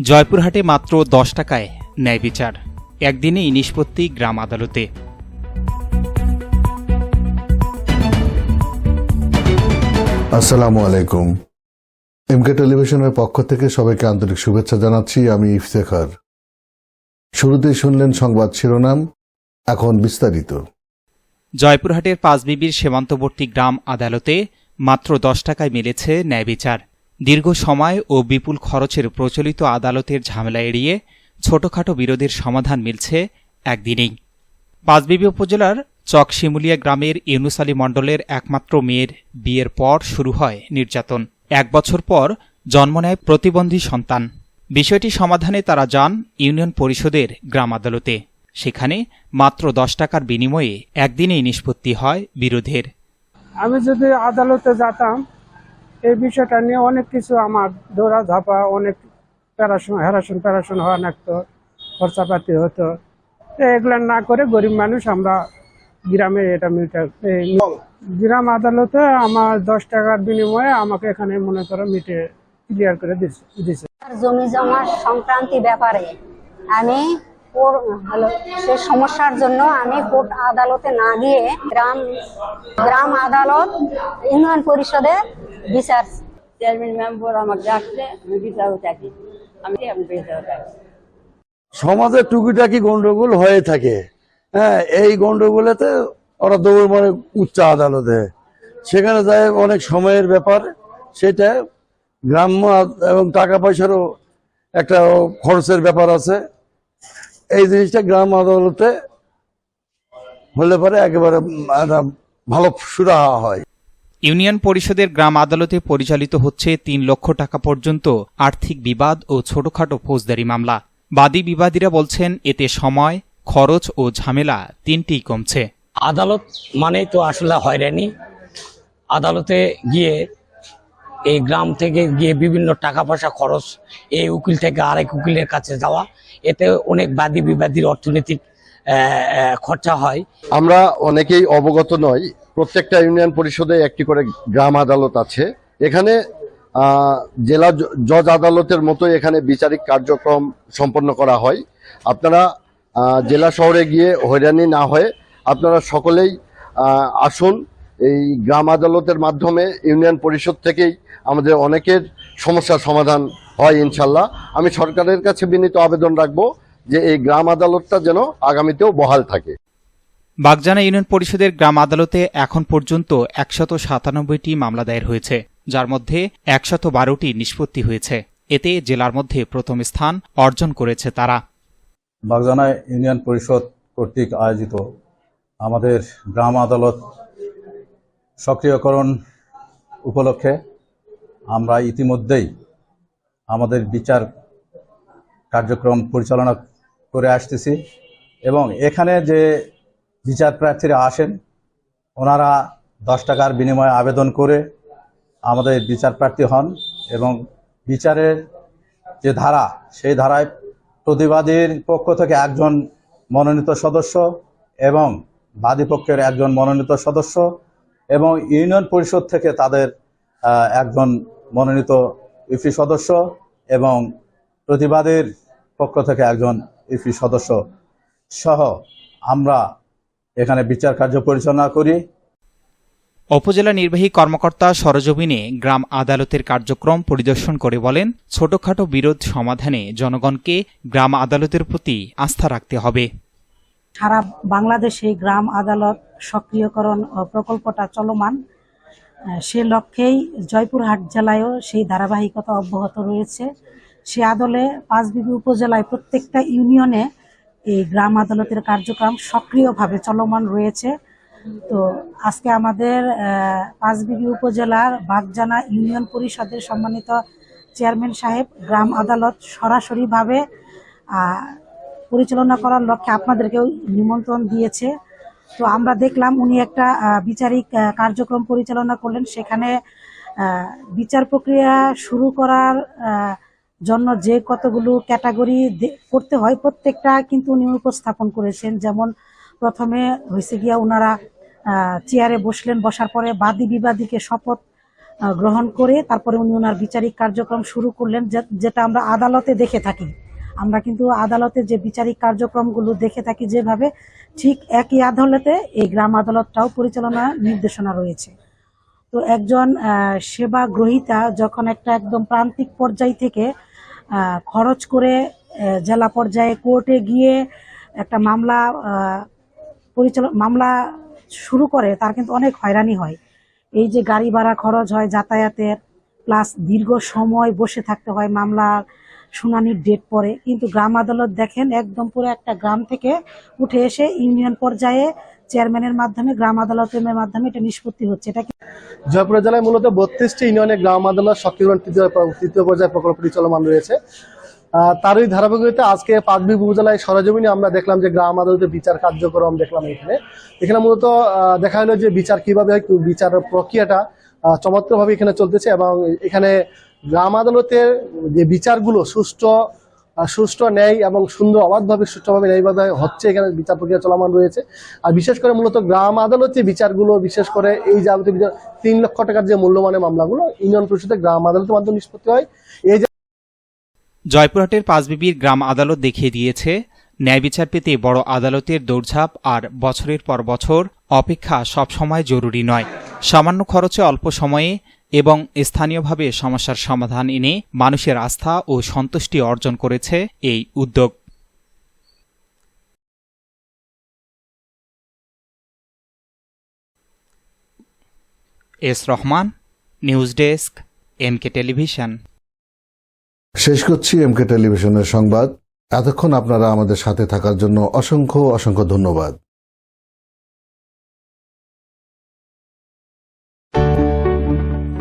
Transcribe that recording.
জয়পুরহাটে মাত্র দশ টাকায় ন্যায় বিচার। একদিনেই নিষ্পত্তি গ্রাম আদালতে। আসসালামু আলাইকুম। এমকে টেলিভিশনের পক্ষ থেকে সবাইকে আন্তরিক শুভেচ্ছা জানাচ্ছি আমি ইফতেখার। শুরুতেই শুনলেন সংবাদ শিরোনাম এখন বিস্তারিত। জয়পুরহাটের পাঁচবিবির সীমান্তবর্তী গ্রাম আদালতে মাত্র দশ টাকায় মিলেছে ন্যায় বিচার। দীর্ঘ সময় ও বিপুল খরচের প্রচলিত আদালতের ঝামেলা এড়িয়ে ছোটখাটো বিরোধের সমাধান মিলছে একদিনেই। পাঁচবিবি উপজেলার চকশিমুলিয়া গ্রামের ইউনুস আলী মণ্ডলের একমাত্র মেয়ের বিয়ের পর শুরু হয় নির্যাতন। এক বছর পর জন্ম নেয় প্রতিবন্ধী সন্তান। বিষয়টি সমাধানে তারা যান ইউনিয়ন পরিষদের গ্রাম আদালতে সেখানে মাত্র দশ টাকার বিনিময়ে একদিনেই নিষ্পত্তি হয় বিরোধের। আমি যদি আদালতে যেতাম এই বিষয়টা নিয়ে অনেক কিছু আমার দৌড়া ধাপা অনেক প্যারাশন হ্যারাশন প্যারাশন হওয়া লাগতো খরচাপাতি হতো। তো এগুলো না করে গরিব মানুষ আমরা গ্রামে এটা মিটা এই গ্রাম আদালতে আমার দশ টাকার বিনিময়ে আমাকে এখানে মনে করো মিটে ক্লিয়ার করে দিছে। জমি জমা সংক্রান্তি ব্যাপারে আমি হলো সে সমস্যার জন্য আমি কোর্ট আদালতে না গিয়ে গ্রাম গ্রাম আদালত, ইউনিয়ন পরিষদে বিচার চেয়ারম্যান মেম্বার আমাকে ডাকছে আমি বিচারও থাকি আমি আমি বিচারও থাকি সমাজে টুকিটাকি গন্ডগোল হয়ে থাকে। হ্যাঁ এই গন্ডগোলেতে ওরা দৌড় মারে, উচ্চ আদালতে। সেখানে যায় অনেক সময়ের ব্যাপার। সেটা গ্রাম্য এবং টাকা পয়সারও একটা খরচের ব্যাপার আছে। এই জিনিসটা গ্রাম আদালতে হলে পরে একেবারে ভালো সুরাহা হয়। ইউনিয়ন পরিষদের গ্রাম আদালতে পরিচালিত হচ্ছে তিন লক্ষ টাকা পর্যন্ত আর্থিক বিবাদ ও ছোটখাটো ফৌজদারি মামলা। বাদী বিবাদীরা বলছেন এতে সময় খরচ ও ঝামেলা তিনটিই কমছে। আদালত মানেই তো আসলে হয়রানি। আদালতে গিয়ে এই গ্রাম থেকে গিয়ে বিভিন্ন টাকা পয়সা খরচ এই উকিল থেকে আরেক উকিলের কাছে যাওয়া এতে অনেক বাদী বিবাদীর অর্থনৈতিক খরচা হয়। আমরা অনেকেই অবগত নই প্রত্যেকটা ইউনিয়ন পরিষদে একটি করে গ্রাম আদালত আছে। এখানে জেলা জজ আদালতের মতো এখানে বিচারিক কার্যক্রম সম্পন্ন করা হয়। আপনারা জেলা শহরে গিয়ে হয়রানি না হয়ে আপনারা সকলেই আসুন। এই গ্রাম আদালতের মাধ্যমে ইউনিয়ন পরিষদ থেকেই আমাদের অনেকের সমস্যার সমাধান হয় ইনশাল্লাহ। আমি সরকারের কাছে বিনীত আবেদন রাখব যে এই গ্রাম আদালতটা যেন আগামীতেও বহাল থাকে। বাগজানা ইউনিয়ন পরিষদের গ্রাম আদালতে এখন পর্যন্ত একশত সাতানব্বইটি মামলা দায়ের হয়েছে, যার মধ্যে একশত বারোটি নিষ্পত্তি হয়েছে। এতে জেলার মধ্যে প্রথম স্থান অর্জন করেছে তারা। বাগজানা ইউনিয়ন পরিষদ কর্তৃক আয়োজিত আমাদের গ্রাম আদালত সক্রিয়করণ উপলক্ষে আমরা ইতিমধ্যেই আমাদের বিচার কার্যক্রম পরিচালনা করে আসতেছি এবং এখানে যে বিচার প্রার্থীরা আসেন। ওনারা দশ টাকার বিনিময়ে আবেদন করে আমাদের বিচার প্রার্থী হন এবং বিচারের যে ধারা, সেই ধারায় প্রতিবাদীর পক্ষ থেকে একজন মনোনীত সদস্য এবং বাদী পক্ষের একজন মনোনীত সদস্য এবং ইউনিয়ন পরিষদ থেকে তাদের একজন মনোনীত ইফি সদস্য এবং প্রতিবাদের পক্ষ থেকে একজন ইফি সদস্য সহ আমরা এখানে বিচার কার্য পরিচালনা করি। উপজেলা নির্বাহী কর্মকর্তা সরজমিনে গ্রাম আদালতের কার্যক্রম পরিদর্শন করে বলেন ছোটখাটো বিরোধ সমাধানে জনগণকে গ্রাম আদালতের প্রতি আস্থা রাখতে হবে। সারা বাংলাদেশে গ্রাম আদালত সক্রিয়করণ ও প্রকল্পটা চলমান। সে লক্ষ্যেই জয়পুরহাট জেলায়ও সেই ধারাবাহিকতা অব্যাহত রয়েছে। সে আদলে পাঁচবিবি উপজেলায় প্রত্যেকটা ইউনিয়নে এই গ্রাম আদালতের কার্যক্রম সক্রিয়ভাবে চলমান রয়েছে। তো আজকে আমাদের পাঁচবিবি উপজেলার বাগজানা ইউনিয়ন পরিষদের সম্মানিত চেয়ারম্যান সাহেব, গ্রাম আদালত সরাসরিভাবে পরিচালনা করার লক্ষ্যে আপনাদেরকেও নিমন্ত্রণ দিয়েছে। তো আমরা দেখলাম উনি একটা বিচারিক কার্যক্রম পরিচালনা করলেন। সেখানে বিচার প্রক্রিয়া শুরু করার জন্য যে কতগুলো ক্যাটাগরি করতে হয় প্রত্যেকটা কিন্তু উনি উপস্থাপন করেছেন। যেমন প্রথমে হয়েছে গিয়া ওনারা চেয়ারে বসলেন, বসার পরে বাদী বিবাদীকে শপথ গ্রহণ করে তারপরে উনি ওনার বিচারিক কার্যক্রম শুরু করলেন যেটা আমরা আদালতে দেখে থাকি। আমরা কিন্তু আদালতে যে বিচারিক কার্যক্রমগুলো দেখে থাকি যেভাবে, ঠিক একই আদালতে এই গ্রাম আদালতটাও পরিচালনা নির্দেশনা রয়েছে। তো একজন সেবা গ্রহীতা যখন একটা একদম প্রান্তিক পর্যায় থেকে খরচ করে জেলা পর্যায়ে কোর্টে গিয়ে একটা মামলা পরিচালনা, মামলা শুরু করে, তার কিন্তু অনেক হয়রানি হয়। এই যে গাড়ি ভাড়া খরচ হয় যাতায়াতের, প্লাস দীর্ঘ সময় বসে থাকতে হয় মামলা শুনানির ডেট পরে, কিন্তু গ্রাম আদালত দেখেন একদম পুরো একটা গ্রাম থেকে উঠে এসে ইউনিয়ন পর্যায়ে চেয়ারম্যানের মাধ্যমে, গ্রাম আদালতের মাধ্যমে এটা নিষ্পত্তি হচ্ছে। এটা কি জয়পুর জেলায় মূলত বত্রিশটি ইউনিয়নে গ্রাম আদালত সক্রিয়করণ তৃতীয় পর্যায়ে প্রকল্পটি চলমান রয়েছে। তারই ধারাবাহিকতা আজকে পাকবি উপজেলায় সরজমিনে আমরা দেখলাম যে গ্রাম আদালতের বিচার কার্যক্রম দেখলাম এখানে। এখানে মূলত দেখা হলো যে বিচার কীভাবে হয় বিচার প্রক্রিয়াটা চমৎকারভাবে এখানে চলতেছে এবং এখানে গ্রাম আদালতের যে বিচারগুলো সুষ্ঠু সুষ্ঠু ন্যায় এবং সুন্দর অবাধভাবে সুষ্ঠুভাবে ন্যায়ভাবে হচ্ছে এখানে বিচার প্রক্রিয়া চলমান রয়েছে। আর বিশেষ করে মূলত গ্রাম আদালত বিচারগুলো, বিশেষ করে এই যাবতীয় বিচার তিন লক্ষ টাকার যে মূল্যমানের মামলাগুলো, ইউনিয়ন পরিষদের গ্রাম আদালতের মাধ্যমে নিষ্পত্তি হয়। এই জয়পুরহাটের পাঁচবিবির গ্রাম আদালত দেখিয়ে দিয়েছে, ন্যায় বিচার পেতে বড় আদালতের দৌড়ঝাঁপ আর বছরের পর বছর অপেক্ষা সবসময় জরুরি নয়। সামান্য খরচে অল্প সময়ে এবং স্থানীয়ভাবে সমস্যার সমাধান এনে মানুষের আস্থা ও সন্তুষ্টি অর্জন করেছে এই উদ্যোগ। S Rahman, news desk, MK television. শেষ করছি এমকে টেলিভিশনের সংবাদ। এতক্ষণ আপনারা আমাদের সাথে থাকার জন্য অসংখ্য অসংখ্য ধন্যবাদ।